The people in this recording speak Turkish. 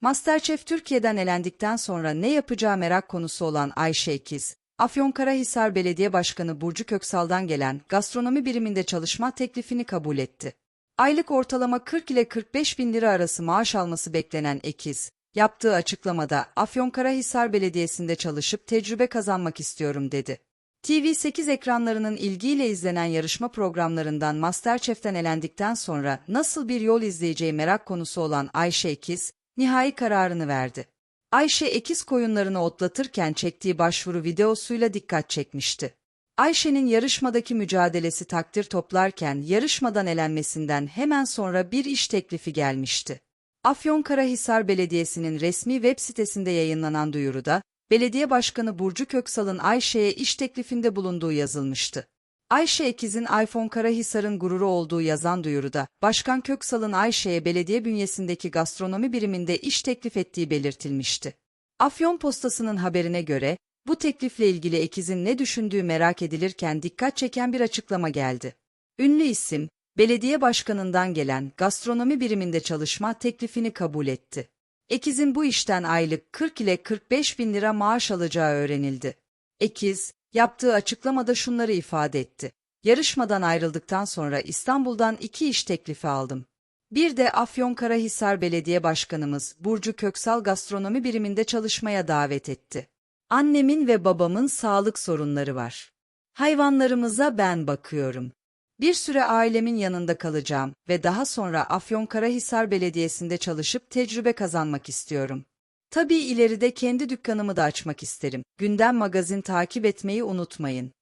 Masterchef Türkiye'den elendikten sonra ne yapacağı merak konusu olan Ayşe İkiz, Afyonkarahisar Belediye Başkanı Burcu Köksal'dan gelen gastronomi biriminde çalışma teklifini kabul etti. Aylık ortalama 40 ile 45 bin lira arası maaş alması beklenen Ekiz, yaptığı açıklamada Afyonkarahisar Belediyesi'nde çalışıp tecrübe kazanmak istiyorum dedi. TV8 ekranlarının ilgiyle izlenen yarışma programlarından Masterchef'ten elendikten sonra nasıl bir yol izleyeceği merak konusu olan Ayşe Ekiz, nihai kararını verdi. Ayşe ekiz koyunlarını otlatırken çektiği başvuru videosuyla dikkat çekmişti. Ayşe'nin yarışmadaki mücadelesi takdir toplarken yarışmadan elenmesinden hemen sonra bir iş teklifi gelmişti. Afyonkarahisar Belediyesi'nin resmi web sitesinde yayınlanan duyuruda, Belediye Başkanı Burcu Köksal'ın Ayşe'ye iş teklifinde bulunduğu yazılmıştı. Ayşe Ekiz'in iPhone Karahisar'ın gururu olduğu yazan duyuruda, Başkan Köksal'ın Ayşe'ye belediye bünyesindeki gastronomi biriminde iş teklif ettiği belirtilmişti. Afyon Postası'nın haberine göre, bu teklifle ilgili Ekiz'in ne düşündüğü merak edilirken dikkat çeken bir açıklama geldi. Ünlü isim, belediye başkanından gelen gastronomi biriminde çalışma teklifini kabul etti. Ekiz'in bu işten aylık 40 ile 45 bin lira maaş alacağı öğrenildi. Ekiz, yaptığı açıklamada şunları ifade etti. Yarışmadan ayrıldıktan sonra İstanbul'dan iki iş teklifi aldım. Bir de Afyonkarahisar Belediye Başkanımız Burcu Köksal gastronomi biriminde çalışmaya davet etti. Annemin ve babamın sağlık sorunları var. Hayvanlarımıza ben bakıyorum. Bir süre ailemin yanında kalacağım ve daha sonra Afyonkarahisar Belediyesi'nde çalışıp tecrübe kazanmak istiyorum. Tabii ileride kendi dükkanımı da açmak isterim. Gündem Magazin takip etmeyi unutmayın.